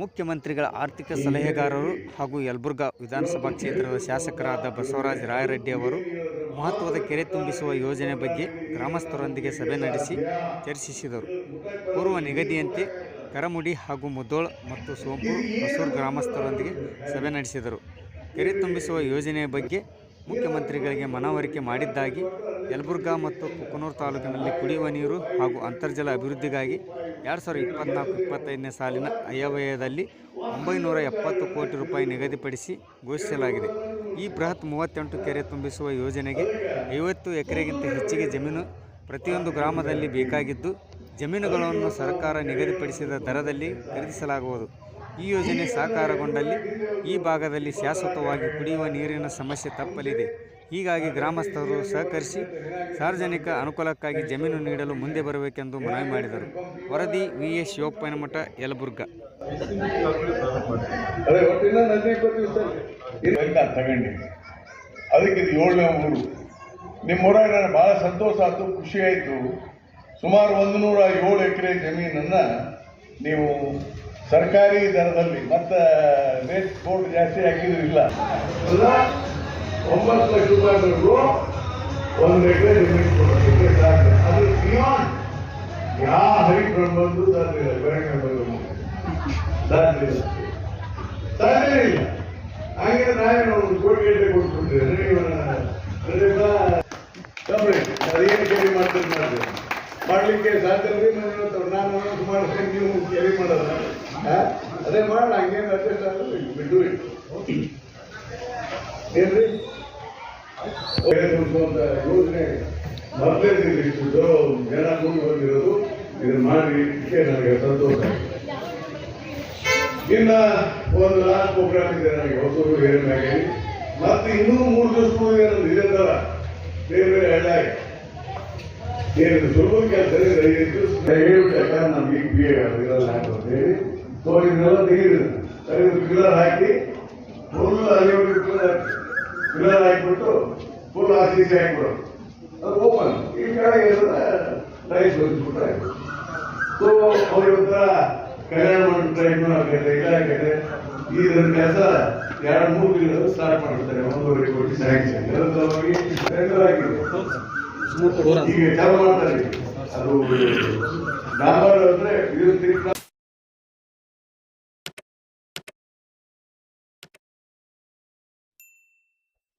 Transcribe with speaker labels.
Speaker 1: ಮುಖ್ಯಮಂತ್ರಿಗಳ ಆರ್ಥಿಕ ಸಲಹೆಗಾರರು ಹಾಗೂ ಯಲಬುರ್ಗಾ ವಿಧಾನಸಭಾ ಕ್ಷೇತ್ರದ ಶಾಸಕರಾದ ಬಸವರಾಜ ರಾಯರೆಡ್ಡಿ ಅವರು ಮಹತ್ವದ ಕೆರೆ ತುಂಬಿಸುವ ಯೋಜನೆ ಬಗ್ಗೆ ಗ್ರಾಮಸ್ಥರೊಂದಿಗೆ ಸಭೆ ನಡೆಸಿ ಚರ್ಚಿಸಿದರು. ಪೂರ್ವ ನಿಗದಿಯಂತೆ ಕರಮುಡಿ ಹಾಗೂ ಮುದೋಳ್ ಮತ್ತು ಸೋಂಪುರ್ ಹೊಸೂರು ಗ್ರಾಮಸ್ಥರೊಂದಿಗೆ ಸಭೆ ನಡೆಸಿದರು. ಕೆರೆ ತುಂಬಿಸುವ ಯೋಜನೆಯ ಬಗ್ಗೆ ಮುಖ್ಯಮಂತ್ರಿಗಳಿಗೆ ಮನವರಿಕೆ ಮಾಡಿದ್ದಾಗಿ ಯಲಬುರ್ಗಾ ಮತ್ತು ಕುಕನೂರು ತಾಲೂಕಿನಲ್ಲಿ ಕುಡಿಯುವ ನೀರು ಹಾಗೂ ಅಂತರ್ಜಲ ಅಭಿವೃದ್ಧಿಗಾಗಿ ಎರಡು ಸಾವಿರದ ಇಪ್ಪತ್ನಾಲ್ಕು ಇಪ್ಪತ್ತೈದನೇ ಸಾಲಿನ ಅಯವ್ಯಯದಲ್ಲಿ ಒಂಬೈನೂರ ಎಪ್ಪತ್ತು ಕೋಟಿ ರೂಪಾಯಿ ನಿಗದಿಪಡಿಸಿ ಘೋಷಿಸಲಾಗಿದೆ. ಈ ಬೃಹತ್ ಮೂವತ್ತೆಂಟು ಕೆರೆ ತುಂಬಿಸುವ ಯೋಜನೆಗೆ ಐವತ್ತು ಎಕರೆಗಿಂತ ಹೆಚ್ಚಿಗೆ ಜಮೀನು ಪ್ರತಿಯೊಂದು ಗ್ರಾಮದಲ್ಲಿ ಬೇಕಾಗಿದ್ದು, ಜಮೀನುಗಳನ್ನು ಸರ್ಕಾರ ನಿಗದಿಪಡಿಸಿದ ದರದಲ್ಲಿ ಖರೀದಿಸಲಾಗುವುದು. ಈ ಯೋಜನೆ ಸಾಕಾರಗೊಂಡಲ್ಲಿ ಈ ಭಾಗದಲ್ಲಿ ಶಾಶ್ವತವಾಗಿ ಕುಡಿಯುವ ನೀರಿನ ಸಮಸ್ಯೆ ತಪ್ಪಲಿದೆ. ಹೀಗಾಗಿ ಗ್ರಾಮಸ್ಥರು ಸಹಕರಿಸಿ ಸಾರ್ವಜನಿಕ ಅನುಕೂಲಕ್ಕಾಗಿ ಜಮೀನು ನೀಡಲು ಮುಂದೆ ಬರಬೇಕೆಂದು ಮನವಿ ಮಾಡಿದರು. ವರದಿ ವಿ ಎಸ್ ಶಿವಪ್ಪನಮಠ ಯಲಬುರ್ಗ.
Speaker 2: ಅದಕ್ಕೆ ಇದು ಏಳನೇ ಊರು. ನಿಮ್ಮ ಊರಾಗ ನನಗೆ ಭಾಳ ಸಂತೋಷ ಆಯಿತು ಖುಷಿ ಆಯಿತು. ಸುಮಾರು ಒಂದು ನೂರ ಏಳು ಎಕರೆ ಜಮೀನನ್ನು ನೀವು ಸರ್ಕಾರಿ ದರದಲ್ಲಿ, ಮತ್ತೆ ರೇಟ್ ಕೋರ್ಟ್ ಜಾಸ್ತಿ ಹಾಕಿದ್ರು ಇಲ್ಲ ಒಂಬತ್ತು ಲಕ್ಷ ರೂಪಾಯಿ ಬೇಕು ಒಂದು ಎಕರೆ ಜಮೀನು ಕೊಡೋದಕ್ಕೆ ಸಾಧ್ಯ. ಅದು ಬಿಯಾಂಡ್ ಯಾವ ಹರಿಬ್ರಹ್ಮಂದು ಬಂದು ಇಲ್ಲ ಬೆಳಗ್ಗೆ ಸಾಧ್ಯ ಇಲ್ಲ. ಸಾಧ್ಯ ಇಲ್ಲ. ಹಾಗೆ ನಾನು ಒಂದು ಕೋಟಿ ಗಂಟೆ ಕೊಟ್ಬಿಟ್ಟಿದ್ರೆ ಇವನ ಅದೇನು ಕೇಳಿ ಮಾಡ್ತೀನಿ ಮಾಡ್ತಾರೆ ಮಾಡಲಿಕ್ಕೆ ಸಾಧ್ಯ ನಾನು ಸುಮಾರು ನೀವು ಕೇಳಿ ಮಾಡೋದ? ಅದೇ ಮಾಡೋಣ ಹಂಗೇನು ಅಡ್ಜಸ್ಟ್ ಇಟ್ ಬಿಟ್ಟು ಏನ್ರಿ? ಅಂತ ಯೋಜನೆ ಮೊದಲೇ ಇಷ್ಟು ಜನ ಮುಂದೆ ಬಂದಿರೋದು ಇದನ್ನ ಮಾಡಲಿಕ್ಕೆ ನನಗೆ ಸಂತೋಷ. ಇನ್ನ ಒಂದು ನಾಲ್ಕು ಪ್ರೋಗ್ರಾಮ್ ಇದೆ ನನಗೆ, ಹೊಸೂರು ಏರಿಯಾಗೆ ಮತ್ತೆ ಇನ್ನೂ ಮೂರು ದಿವಸ ಏನಂದ್ರೆ ನಂದು ಇದೇ ತರ ಬೇರೆ ಬೇರೆ ಹಳ್ಳಿ ಏನು ಸುಲಭ ಕೆಲಸ ದಯವಿಟ್ಟು ಹೇಳ್ಬಿಟ್ಟು ಯಾಕಂದ್ರೆ ನಮ್ಗೆ ಬಿ ಬಿ ಆಗಿರಲ್ಲ ಅಂತ ಹೇಳಿ ಸೊ ಇದನ್ನೆಲ್ಲ ತೆಗೀರಿ ತೆಗೆದು ಪಿಲ್ಲರ್ ಹಾಕಿ ಫುಲ್ ಅಲ್ಲಿವರೆಗೆ ಪಿಲ್ಲರ್ ಹಾಕಿಬಿಟ್ಟು ಫುಲ್ ಆರ್ ಸಿ ಸಿ ಹಾಕಿಬಿಡೋದು ಅದು ಓಪನ್ ಈ ಕೆಳಗೆ ಟೈಸ್ ಹೊಂದ್ಬಿಟ್ಟು ಸೊ ಅವ್ರಿಗೆ ಒಂಥರ ಕಲ್ಯಾಣ ಮಂಟಪ ಟೈಮ್ ಆಗತ್ತೆ ಇದಾಗತ್ತೆ ಇದರ ಕೆಲಸ ಎರಡು, ಮೂರು ದಿನ ಸ್ಟಾರ್ಟ್ ಮಾಡ್ತಾರೆ ಒಂದೂವರೆ ಕೋಟಿ ಸ್ಯಾಂಕ್ಷನ್ ನಿರಂತರವಾಗಿ ಟೆಂಡರ್ ಆಗಿದೆ ಈಗ ಚಾಲು ಮಾಡ್ತಾರೆ. ಅದು ಡಾಂಬರ್ ಅಂದ್ರೆ ಇದು